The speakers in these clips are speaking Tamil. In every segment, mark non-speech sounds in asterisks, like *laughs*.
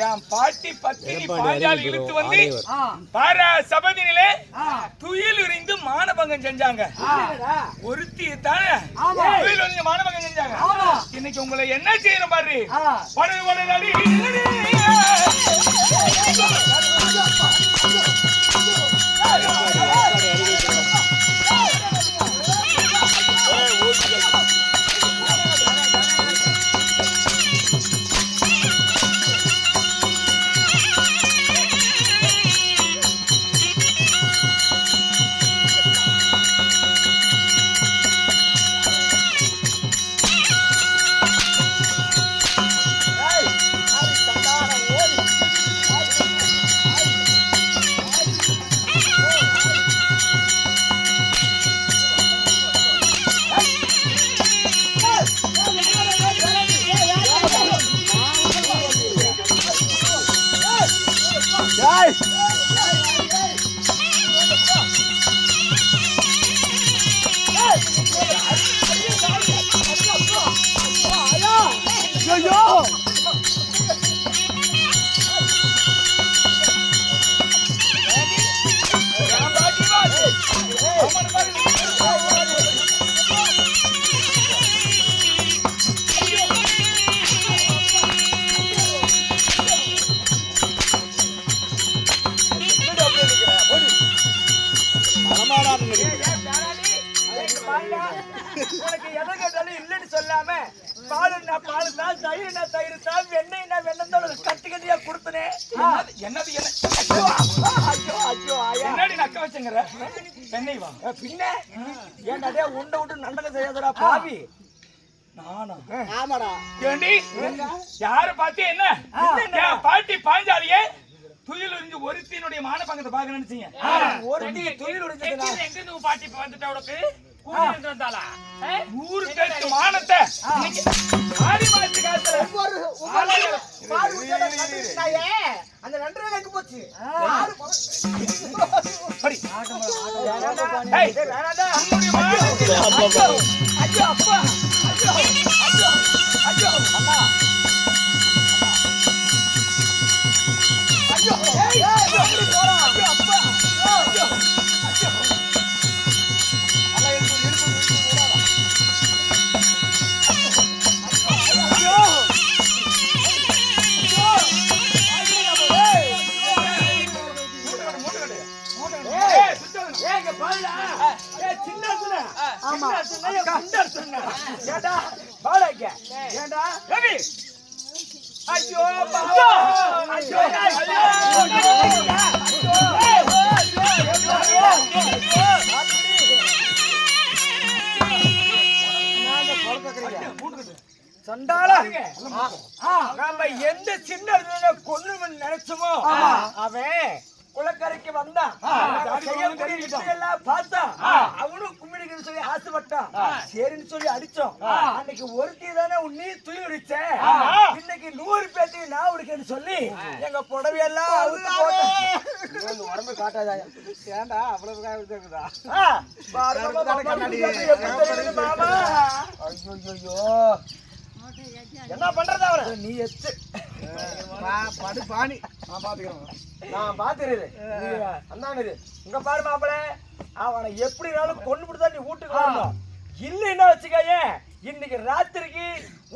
என் பாட்டி பத்தினி பாஞ்சாலி இழுத்து வந்து பாரா சபதினிலே துயில் மானபங்கம் செஞ்சாங்க ஒருத்தி தானே துயில் மானபங்கம் செஞ்சாங்க இன்னைக்கு உங்களை என்ன செய்யணும் பாரு? படு படு நடி பாலுன்னா பாலு தான் தயிர்னா தயிர் தான் வெண்ணெய்னா வெண்ணெய் தான் உனக்கு கட்டி கட்டியா கொடுத்தனே. என்னது என்னது என்ன? ஐயோ ஐயோ ஆயா. என்னடி நக்க வச்சுங்கிற? சென்னை வா. பின்ன? ஏன்டா டேய் உண்டை விட்டு நண்டனை செய்யாதடா பாவி. நானா? ஆமாடா. ஏண்டி? யார பாத்தி என்ன? என் பாட்டி பாஞ்சாலியே துயில் உறிஞ்சு ஒருத்தினுடைய மானபங்கத்தை பார்க்க நினைச்சீங்க ஒருத்தி எங்க இருந்து பாட்டி வந்துட்டா உனக்கு? நூறு பேருக்கு மானத்தை ஆடி கண்டுக்கிட்டாயே. அந்த நன்றி எங்க போச்சு ஐயோ, அப்பா. ஏண்டா, இங்க. ஏண்டா? ரவி, ஐயோ. ஐயோ, ஐயோ, சண்டாளா. நாம எந்த சின்ன கொல்லும்னு நினைச்சோமோ அவன் குளக்கரைக்கு வந்தான் வித்தையெல்லாம் பார்த்தான் அவனும் கும்பிடுங்கன்னு சொல்லி ஆசைப்பட்டான். சரின்னு சொல்லி அடிச்சோம். அன்னைக்கு ஒருத்தி தானே உன்னி துணி உரிச்ச. இன்னைக்கு நூறு பேர்த்தையும் நான் உடிக்கன்னு சொல்லி எங்க புடவையெல்லாம் உடம்பு காட்டாதா? ஏண்டா அவ்வளவு இருக்குதா மாமா? ஐயோ என்ன பண்றது அவர? நீ எச்சு. படு பாணி. நான் பாத்துக்கிறேன் நான் பாத்துறேன் அந்தானு இங்க பாரு மாப்பிள. அவனை எப்படினாலும் கொண்டு தான் நீ வீட்டுக்கு வரணும். இல்லைன்னா வச்சுக்கயே இன்னைக்கு ராத்திரிக்கு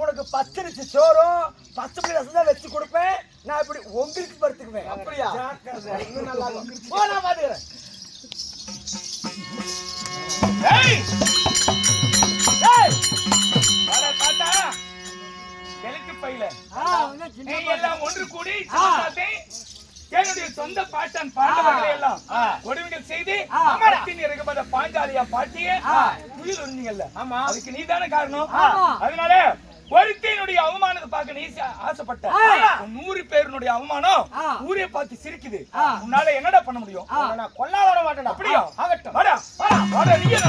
உனக்கு பச்சரிசி சோறும் பச்சை புளி ரசம் தான் வச்சு கொடுப்பேன். நான் இப்படி உங்களுக்கு படுத்துக்குவேன். அப்படியா? நல்லா. போ நான் பாத்துக்கிறேன். எல்லாம் ஒன்று கூடி என்னுடைய சொந்த பாட்டன் பாண்டவர்களை எல்லாம் கொடுமைகள் செய்து அமரத்தின் இறக்கப்பட்ட பாஞ்சாலியா பாட்டிய உயிர் இருந்தீங்கல்ல ஆமா. அதுக்கு நீ தானே காரணம் அதனால ஒருத்தினுடைய அவமானத்தை பார்க்க நீ ஆசை- ஆசைப்பட்ட நூறு பேருனுடைய அவமானம் ஊரே பார்த்து சிரிக்குது உன்னால என்னடா பண்ண முடியும் நான் கொல்லா விட மாட்டேன் அப்படியா ஆகட்டும் வாடா வாடா வாடா நீயே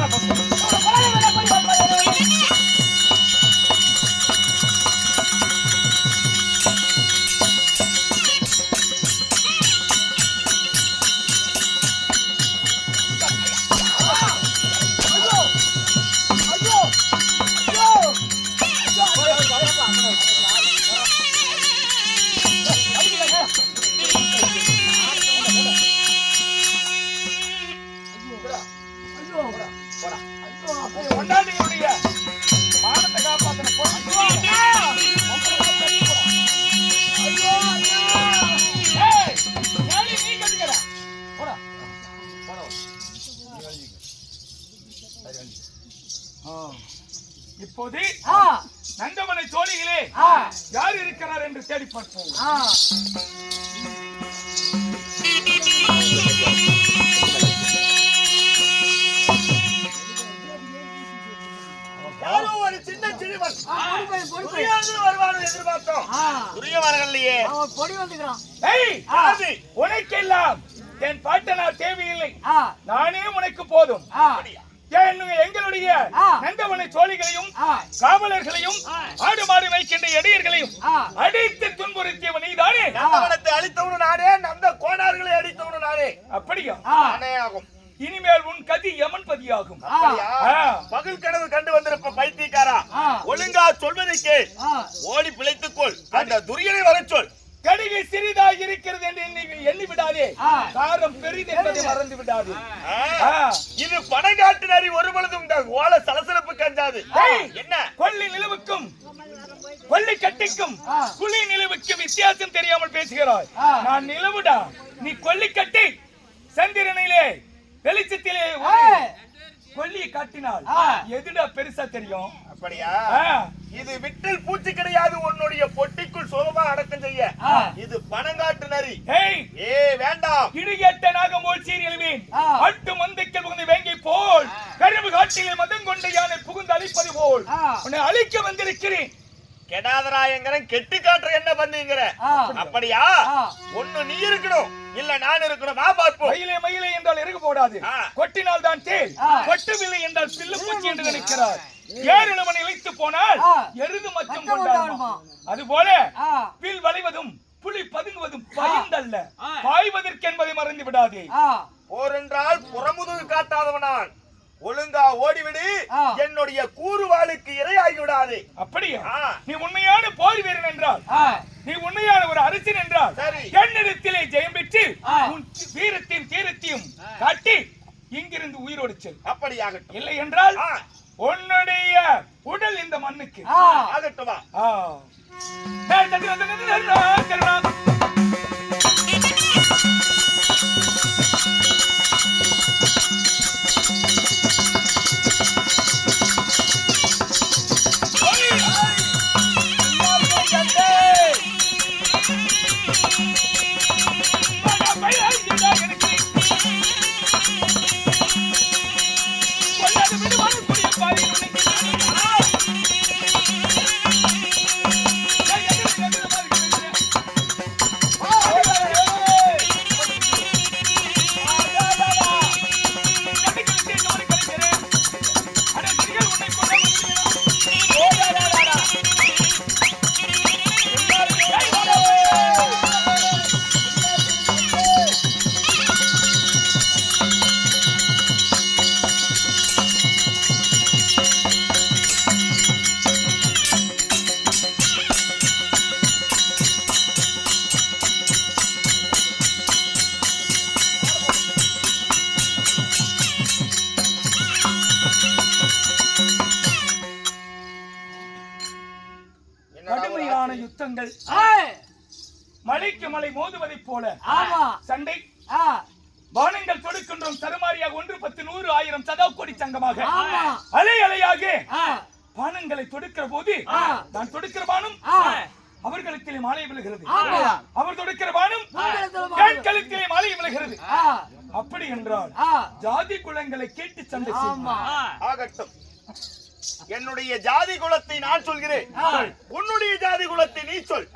இப்போது நந்தமனை தோழிகளே யார் இருக்கிறார் என்று தேடி பார்ப்போம். எதிர்பார்த்தோம். துரியம் வரலையே பொடி வந்துக்கிறான். உனக்கெல்லாம் என் பாட்டனார் தேவையில்லை நானே உனக்கு போதும். எங்களுடைய. நந்தவனை சோழிகளையும். காவலர்களையும் ஆடு மாடு வைக்கின்ற இடையர்களையும் ஆ. அடித்து துன்புறுத்தியவன் நீதானே? நந்தவனத்தை அடித்தவனு நானே நந்த கோணார்களை அடித்தவனு நானே. அப்படியா? நானே ஆகும். இனிமேல் உன் கதி யமன் பதியாகும். பகல் கனவு கண்டு வந்திருப்ப பைத்தியக்காரா. ஒழுங்கா சொல்வதை கேள். ஓடி பிழைத்துக்கொள். அந்த துரியனை வரச் சொல். கடுகு சிறிதாக இருக்கிறது என்று எண்ணி எண்ணி விடாதே. காரம் பெரிது என்பதை மறந்து விடாதே. இது படங்காட்டு நரி ஒரு பொழுதும் ஓல சலசலப்பு கஞ்சாது. என்ன? கொல்லி நிலவுக்கும். கொல்லி கட்டிக்கும். ஆ. புலி நிலவுக்கு வித்தியாசம் தெரியாமல் பேசுகிறாய். நான் நிலவுடா. நீ கொல்லி கட்டி. சந்திரனிலே வெளிச்சத்திலே. கொல்லியை காட்டினால். எதுடா பெருசா தெரியும் அப்படியா. இது விட்டில் பூச்சி கிடையாது உன்னுடைய பொட்டிக்குள் சுலபமா அடக்கம் செய்ய. இது பணங்காட்டு நரி ஏ வேண்டாம் இடியட்ட நாகம் போல் சீரியல்வேன் ஆ. அட்டு மந்தைக்கு புகுந்து வேங்கை போல் கருவு காட்டிலே மதம் கொண்ட யானை புகுந்து அழிப்பது போல். உன்னை அழிக்க வந்திருக்கிறேன் கெடாதராயங்கிறன் கெட்டு காட்டுற என்ன பண்ணீங்கிற. அப்படியா. ஒண்ணு நீ இருக்கணும் இல்ல நான் இருக்கணும் பார்ப்போம் மயிலே மயிலே என்றால் இறகு போடாது. கொட்டினால் தான் தேல். கொட்டவில்லை என்றால் பில்லு பூச்சி என்று நினைக்கிறார் ஏறுவன் இழைத்து போனால். எருது மச்சம் மச்சம் கொண்டாடுமா. அதுபோல ஆ. வில் வளைவதும் புலி பதுங்குவதும் பயந்தல்ல பாய்வதற்கு என்பதை மறந்து விடாதே. போர் என்றால் புறமுதுகு காட்டாதவனான் ஒழுங்கா ஓடிவிடு. என்னுடைய கூறுவாளுக்கு இரையாகி விடாதே அப்படியா. நீ உண்மையான போர் வீரன் என்றால். நீ உண்மையான ஒரு அரசன் என்றால். என்னிடத்திலே ஜெயம் பெற்று. உன் வீரத்தின் தீரத்தையும் காட்டி இங்கிருந்து உயிரோடு செல் அப்படியாகட்டும் இல்லை என்றால். உன்னுடைய உடல் இந்த மண்ணுக்கு. ஆகட்டும் ஏய். மலைக்கு மலை மோதுவதைப் போல ஆமா. சண்டை ஆ. வானங்கள் தொடுக்கின்றோம் தருமாறியாக ஒன்று பத்து நூறு ஆயிரம் சதா கோடி சங்கமாக. அலை அலையாக ஆ. பானங்களை தொடுக்கிற போது. நான் தொடுக்கிற பானம் ஆ. அவர்களுக்கு மாலை விழுகிறது. அவர் தொடுக்கிற பானம் உங்களிடத்தில் மாலை விழுகிறது ஆ. அப்படி என்றால் ஆ. ஜாதி குலங்களை கேட்டு சண்டை ஆகட்டும் என்னுடைய ஜாதி குலத்தை நான் சொல்கிறேன். உன்னுடைய ஜாதி குலத்தை நீ சொல்.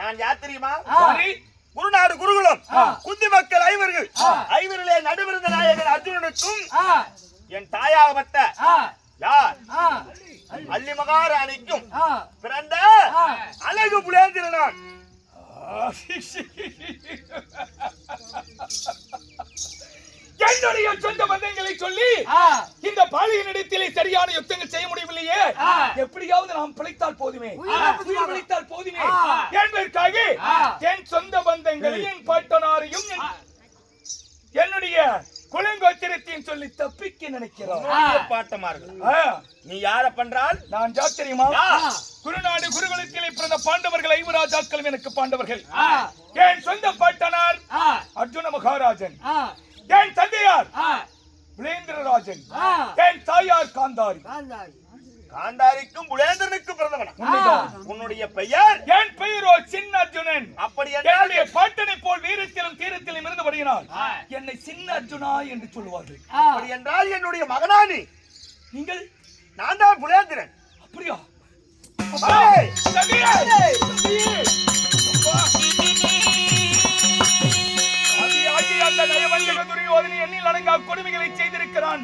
நான் யார் தெரியுமா குருநாடு குருகுலம். குந்தி மக்கள் ஐவர்கள் ஐவரிலே நடுவிருந்த நாயகன் அர்ஜுனனுக்கும். என் தாயாகப்பட்ட. யார். அள்ளி மகாராணிக்கும். பிறந்த. அழகு புலேந்திரனான் *laughs* என்னுடைய சொந்த பந்தங்களை சொல்லி. இந்த பாலியனிடத்திலே சரியான யுத்தங்கள் செய்ய முடியவில்லையே. எப்படியாவது நாம் பிழைத்தால் போதுமே. பிழைத்தால் போதுமே. என்பதற்காக. என் சொந்த பந்தங்களை என் பாட்டனாரையும் என்- என்னுடைய குலங்கோத்திரத்தையும் சொல்லி தப்பிக்க நினைக்கிறார் உன்னுடைய பாட்டமார்கள். நீ யார பண்றால்? நான் யார் தெரியுமா? யார்? குருநாடு குருகுலத்திலே பிறந்த பாண்டவர்கள் ஐவராஜாக்களும் எனக்கு பாண்டவர்கள். என் சொந்த பாட்டனார் அர்ஜுன மகாராஜன். என் தந்தையார் விளேந்திரராஜன் என் தாயார் காந்தாரி. காந்தாரிக்கும் புலேந்திரனுக்கும் பிறந்தவன். உன்னுடைய பெயர்? என் பெயரோ சின்ன அர்ஜுனன் அப்படி என்றால் என்னுடைய பாட்டனை போல் வீரத்திலும் தீரத்திலும் இருந்தபடியினால் என்னை சின்ன அர்ஜுனா என்று சொல்லுவார்கள். அப்படி என்றால் என்னுடைய மகனானி. நீங்கள்? நான் தான் புலேந்திரன். அப்படியா? தம்பியே! தம்பியே! அடங்கா கொடுமைகளை செய்திருக்கிறான்.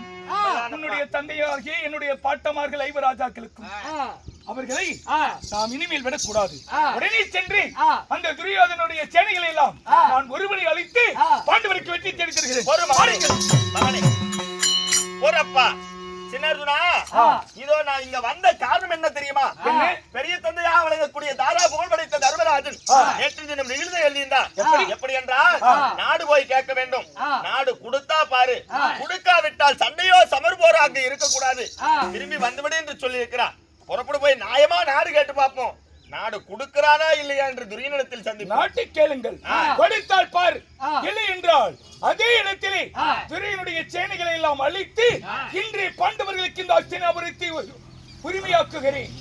உன்னுடைய தந்தையாகிய என்னுடைய பாட்டமார்கள் ஐவராஜாக்களுக்கும் அவர்களை நாம் இனிமேல் விடக்கூடாது. உடனே சென்று அந்த துரியோதனுடைய சேனைகளை எல்லாம் நான் ஒருவரை அழித்து பாண்டவருக்கு வெற்றி தேடி தருகிறேன் ஒரு மகனே மகனே போறப்பா. சின்னர்ஜுனா இதோ நான் இங்க வந்த காரணம் என்ன தெரியுமா? பெரிய தந்தையாக வழங்கக்கூடிய தாரா புகழ் படைத்த தர்மராஜன் நேற்று தினம் நிகழ்ந்த எழுதியிருந்தார். எப்படி? என்றால் நாடு போய் கேட்க வேண்டும். நாடு கொடுத்தா பாரு. கொடுக்காவிட்டால் சண்டையோ சமர் போராக இருக்கக்கூடாது திரும்பி வந்துவிடு என்று சொல்லி இருக்கிறார் புறப்படு போய் நியாயமா நாடு கேட்டு பார்ப்போம். நாடு கொடுக்கிறானா இல்லையா என்று துரியனிடத்தில் சந்திப்போம். நாட்டை கேளுங்கள். கொடுத்தால் பார். இல்லை என்றால் அதே இடத்திலே துரையனுடைய சேனைகளை எல்லாம் அழித்து இன்று பாண்டவர்களுக்கு இந்த அஸ்தினாபுரத்தை உரிமையாக்குகிறேன்.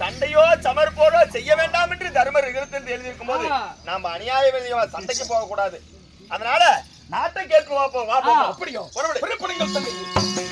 சண்டையோ சமர் போரோ செய்ய வேண்டாம் என்று தர்மர் இருபத்தி எழுதியிருக்கும் போது நாம எழுதியவா சண்டைக்கு போக கூடாது அதனால நாட்டை கேட்க வாப்போம் வாப்போம் அப்படியோ புறப்படு. புறப்படுங்கள் தந்தை